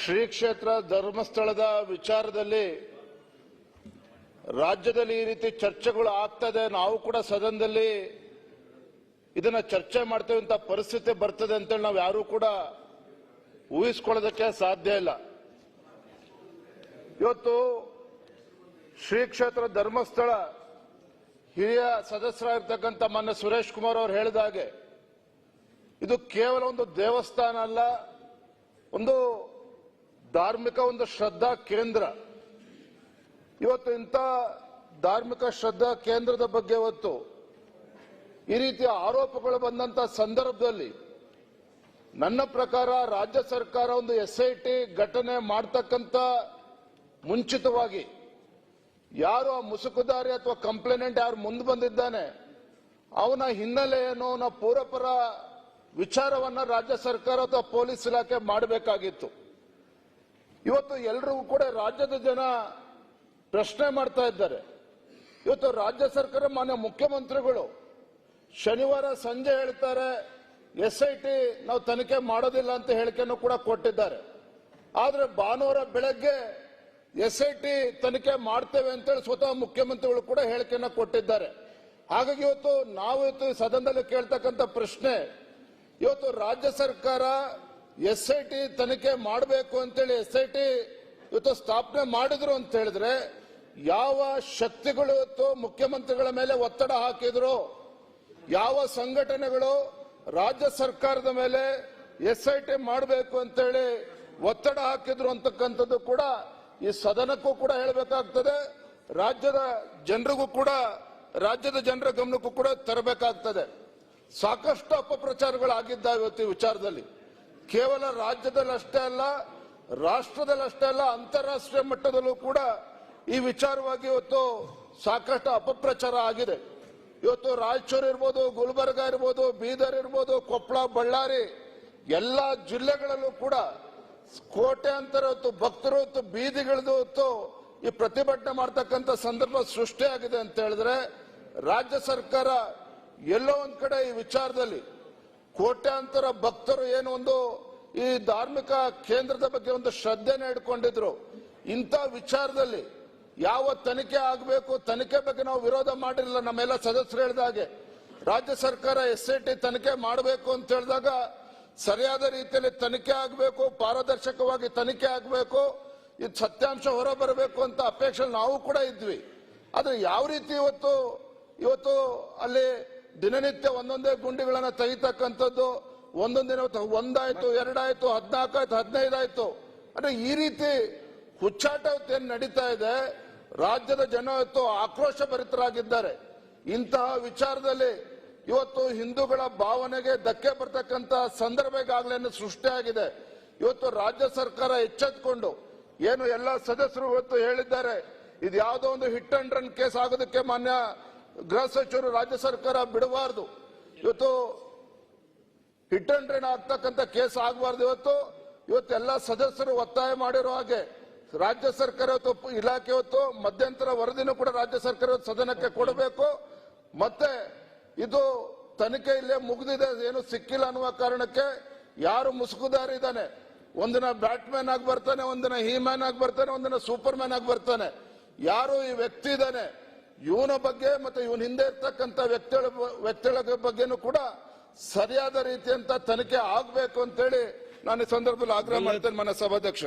ಶ್ರೀ ಕ್ಷೇತ್ರ ಧರ್ಮಸ್ಥಳದ ವಿಚಾರದಲ್ಲಿ ರಾಜ್ಯದಲ್ಲಿ ಈ ರೀತಿ ಚರ್ಚೆಗಳು ಆಗ್ತದೆ, ನಾವು ಕೂಡ ಸದನದಲ್ಲಿ ಇದನ್ನ ಚರ್ಚೆ ಮಾಡ್ತೇವೆ ಅಂತ ಪರಿಸ್ಥಿತಿ ಬರ್ತದೆ ಅಂತೇಳಿ ನಾವು ಯಾರು ಕೂಡ ಊಹಿಸ್ಕೊಳ್ಳೋದಕ್ಕೆ ಸಾಧ್ಯ ಇಲ್ಲ. ಇವತ್ತು ಶ್ರೀ ಕ್ಷೇತ್ರ ಧರ್ಮಸ್ಥಳ ಹಿರಿಯ ಸದಸ್ಯರಾಗಿರ್ತಕ್ಕಂಥ ಮಾನ್ಯ ಸುರೇಶ್ ಕುಮಾರ್ ಅವರು ಹೇಳಿದ ಹಾಗೆ, ಇದು ಕೇವಲ ಒಂದು ದೇವಸ್ಥಾನ ಅಲ್ಲ, ಒಂದು ಧಾರ್ಮಿಕ ಒಂದು ಶ್ರದ್ಧಾ ಕೇಂದ್ರ. ಇವತ್ತು ಇಂಥ ಧಾರ್ಮಿಕ ಶ್ರದ್ಧಾ ಕೇಂದ್ರದ ಬಗ್ಗೆ ಇವತ್ತು ಈ ರೀತಿಯ ಆರೋಪಗಳು ಬಂದಂತ ಸಂದರ್ಭದಲ್ಲಿ ನನ್ನ ಪ್ರಕಾರ ರಾಜ್ಯ ಸರ್ಕಾರ ಒಂದು ಎಸ್ ಐ ಟಿ ಘಟನೆ ಮಾಡ್ತಕ್ಕಂಥ ಮುಂಚಿತವಾಗಿ ಯಾರು ಆ ಮುಸುಕುದಾರಿ ಅಥವಾ ಕಂಪ್ಲೇನೆಂಟ್ ಯಾರು ಮುಂದೆ ಬಂದಿದ್ದಾನೆ, ಅವನ ಹಿನ್ನೆಲೆ ಏನು ಅವನ ಪೂರ್ವಪರ ವಿಚಾರವನ್ನ ರಾಜ್ಯ ಸರ್ಕಾರ ಅಥವಾ ಪೊಲೀಸ್ ಇಲಾಖೆ ಮಾಡಬೇಕಾಗಿತ್ತು. ಇವತ್ತು ಎಲ್ಲರೂ ಕೂಡ ರಾಜ್ಯದ ಜನ ಪ್ರಶ್ನೆ ಮಾಡ್ತಾ ಇದ್ದಾರೆ. ಇವತ್ತು ರಾಜ್ಯ ಸರ್ಕಾರ ಮಾನ್ಯ ಮುಖ್ಯಮಂತ್ರಿಗಳು ಶನಿವಾರ ಸಂಜೆ ಹೇಳ್ತಾರೆ, ಎಸ್ ಐ ಟಿ ನಾವು ತನಿಖೆ ಮಾಡೋದಿಲ್ಲ ಅಂತ ಹೇಳಿಕೆಯನ್ನು ಕೂಡ ಕೊಟ್ಟಿದ್ದಾರೆ. ಆದ್ರೆ ಭಾನುವಾರ ಬೆಳಗ್ಗೆ ಎಸ್ ಐ ಟಿ ತನಿಖೆ ಮಾಡ್ತೇವೆ ಅಂತೇಳಿ ಸ್ವತಃ ಮುಖ್ಯಮಂತ್ರಿಗಳು ಕೂಡ ಹೇಳಿಕೆಯನ್ನು ಕೊಟ್ಟಿದ್ದಾರೆ. ಹಾಗಾಗಿ ಇವತ್ತು ನಾವು ಇವತ್ತು ಸದನದಲ್ಲಿ ಕೇಳ್ತಕ್ಕಂಥ ಪ್ರಶ್ನೆ, ಇವತ್ತು ರಾಜ್ಯ ಸರ್ಕಾರ ಎಸ್ ಐ ಟಿ ತನಿಖೆ ಮಾಡಬೇಕು ಅಂತೇಳಿ ಎಸ್ ಐ ಟಿ ಇವತ್ತು ಸ್ಥಾಪನೆ ಮಾಡಿದ್ರು ಅಂತ ಹೇಳಿದ್ರೆ ಯಾವ ಶಕ್ತಿಗಳು ಇವತ್ತು ಮುಖ್ಯಮಂತ್ರಿಗಳ ಮೇಲೆ ಒತ್ತಡ ಹಾಕಿದ್ರು, ಯಾವ ಸಂಘಟನೆಗಳು ರಾಜ್ಯ ಸರ್ಕಾರದ ಮೇಲೆ ಎಸ್ ಐ ಟಿ ಮಾಡಬೇಕು ಅಂತೇಳಿ ಒತ್ತಡ ಹಾಕಿದ್ರು ಅಂತಕ್ಕಂಥದ್ದು ಕೂಡ ಈ ಸದನಕ್ಕೂ ಕೂಡ ಹೇಳಬೇಕಾಗ್ತದೆ, ರಾಜ್ಯದ ಜನರಿಗೂ ಕೂಡ, ರಾಜ್ಯದ ಜನರ ಗಮನಕ್ಕೂ ಕೂಡ ತರಬೇಕಾಗ್ತದೆ. ಸಾಕಷ್ಟು ಅಪಪ್ರಚಾರಗಳಾಗಿದ್ದಾವೆ ಇವತ್ತು ಈ ವಿಚಾರದಲ್ಲಿ. ಕೇವಲ ರಾಜ್ಯದಲ್ಲಷ್ಟೇ ಅಲ್ಲ, ರಾಷ್ಟ್ರದಲ್ಲಷ್ಟೇ ಅಲ್ಲ, ಅಂತಾರಾಷ್ಟ್ರೀಯ ಮಟ್ಟದಲ್ಲೂ ಕೂಡ ಈ ವಿಚಾರವಾಗಿ ಇವತ್ತು ಸಾಕಷ್ಟು ಅಪಪ್ರಚಾರ ಆಗಿದೆ. ಇವತ್ತು ರಾಯಚೂರು ಇರ್ಬೋದು, ಗುಲ್ಬರ್ಗ ಇರ್ಬೋದು, ಬೀದರ್ ಇರ್ಬೋದು ಕೊಪ್ಪಳ ಬಳ್ಳಾರಿ ಎಲ್ಲ ಜಿಲ್ಲೆಗಳಲ್ಲೂ ಕೂಡ ಕೋಟ್ಯಾಂತರ ಹೊತ್ತು ಭಕ್ತರು ಹೊತ್ತು ಬೀದಿಗಿಳಿದು ಹೊತ್ತು ಈ ಪ್ರತಿಭಟನೆ ಮಾಡ್ತಕ್ಕಂಥ ಸಂದರ್ಭ ಸೃಷ್ಟಿಯಾಗಿದೆ ಅಂತ ಹೇಳಿದ್ರೆ, ರಾಜ್ಯ ಸರ್ಕಾರ ಎಲ್ಲೋ ಒಂದ್ ಕಡೆ ಈ ವಿಚಾರದಲ್ಲಿ ಕೋಟ್ಯಾಂತರ ಭಕ್ತರು ಏನು ಒಂದು ಈ ಧಾರ್ಮಿಕ ಕೇಂದ್ರದ ಬಗ್ಗೆ ಒಂದು ಶ್ರದ್ಧೆನ ಇಟ್ಕೊಂಡಿದ್ರು. ಇಂಥ ವಿಚಾರದಲ್ಲಿ ಯಾವ ತನಿಖೆ ಆಗಬೇಕು, ತನಿಖೆ ಬಗ್ಗೆ ನಾವು ವಿರೋಧ ಮಾಡಿರಲಿಲ್ಲ. ನಮ್ಮೆಲ್ಲ ಸದಸ್ಯರು ಹೇಳಿದ ಹಾಗೆ ರಾಜ್ಯ ಸರ್ಕಾರ ಎಸ್ ಐ ಟಿ ತನಿಖೆ ಮಾಡಬೇಕು ಅಂತ ಹೇಳಿದಾಗ ಸರಿಯಾದ ರೀತಿಯಲ್ಲಿ ತನಿಖೆ ಆಗಬೇಕು, ಪಾರದರ್ಶಕವಾಗಿ ತನಿಖೆ ಆಗಬೇಕು, ಇದು ಸತ್ಯಾಂಶ ಹೊರಬರಬೇಕು ಅಂತ ಅಪೇಕ್ಷೆ ನಾವು ಕೂಡ ಇದ್ವಿ. ಆದರೆ ಯಾವ ರೀತಿ ಇವತ್ತು ಇವತ್ತು ಅಲ್ಲಿ ದಿನನಿತ್ಯ ಒಂದೊಂದೇ ಗುಂಡಿಗಳನ್ನ ತೆಗಿತಕ್ಕಂಥದ್ದು. ಒಂದೊಂದಿನ ದಿನ ಒಂದಾಯ್ತು, ಎರಡಾಯ್ತು, ಹದಿನಾಲ್ಕಾಯ್ತು, ಹದಿನೈದಾಯ್ತು. ಅಂದ್ರೆ ಈ ರೀತಿ ಹುಚ್ಚಾಟ ಏನ್ ನಡೀತಾ ಇದೆ. ರಾಜ್ಯದ ಜನ ಇವತ್ತು ಆಕ್ರೋಶ ಭರಿತರಾಗಿದ್ದಾರೆ. ಇಂತಹ ವಿಚಾರದಲ್ಲಿ ಇವತ್ತು ಹಿಂದೂಗಳ ಭಾವನೆಗೆ ಧಕ್ಕೆ ಬರ್ತಕ್ಕಂತ ಸಂದರ್ಭ ಈಗಾಗಲೇ ಸೃಷ್ಟಿಯಾಗಿದೆ. ಇವತ್ತು ರಾಜ್ಯ ಸರ್ಕಾರ ಎಚ್ಚೆತ್ಕೊಂಡು ಏನು ಎಲ್ಲ ಸದಸ್ಯರು ಇವತ್ತು ಹೇಳಿದ್ದಾರೆ. ಇದು ಯಾವುದೋ ಒಂದು ಹಿಟ್ ಅಂಡ್ ರನ್ ಕೇಸ್ ಆಗೋದಕ್ಕೆ ಮಾನ್ಯ ಗೃಹ ಸಚಿವರು ರಾಜ್ಯ ಸರ್ಕಾರ ಬಿಡಬಾರದು. ಇವತ್ತು ಹಿಟ್ ಅಂಡ್ ರನ್ ಆಗ್ತಕ್ಕಂಥ ಕೇಸ್ ಆಗಬಾರ್ದು. ಇವತ್ತು ಇವತ್ತು ಎಲ್ಲ ಸದಸ್ಯರು ಒತ್ತಾಯ ಮಾಡಿರೋ ಹಾಗೆ ರಾಜ್ಯ ಸರ್ಕಾರ ಇವತ್ತು ಇಲಾಖೆ ಇವತ್ತು ಮಧ್ಯಂತರ ವರದಿನೂ ಕೂಡ ರಾಜ್ಯ ಸರ್ಕಾರ ಸದನಕ್ಕೆ ಕೊಡಬೇಕು. ಮತ್ತೆ ಇದು ತನಿಖೆ ಇಲ್ಲೇ ಮುಗಿದಿದೆ ಏನು ಸಿಕ್ಕಿಲ್ಲ ಅನ್ನುವ ಕಾರಣಕ್ಕೆ ಯಾರು ಮುಸುಕುದಾರಿ ಇದ್ದಾನೆ? ಒಂದಿನ ಬ್ಯಾಟ್ಮ್ಯಾನ್ ಆಗಿ ಬರ್ತಾನೆ, ಒಂದಿನ ಹೀ ಮ್ಯಾನ್ ಆಗಿ ಬರ್ತಾನೆ, ಒಂದಿನ ಸೂಪರ್ ಮ್ಯಾನ್ ಆಗಿ ಬರ್ತಾನೆ. ಯಾರು ಈ ವ್ಯಕ್ತಿ ಇದ್ದಾನೆ? ಇವನ ಬಗ್ಗೆ ಮತ್ತೆ ಇವನ ಹಿಂದೆ ಇರ್ತಕ್ಕಂಥ ವ್ಯಕ್ತಿಗಳ ವ್ಯಕ್ತಿಗಳ ಬಗ್ಗೆನೂ ಕೂಡ ಸರಿಯಾದ ರೀತಿಯಂತ ತನಿಖೆ ಆಗ್ಬೇಕು ಅಂತೇಳಿ ನಾನು ಈ ಸಂದರ್ಭದಲ್ಲಿ ಆಗ್ರಹ ಮಾಡ್ತೇನೆ ಮನ ಸಭಾಧ್ಯಕ್ಷ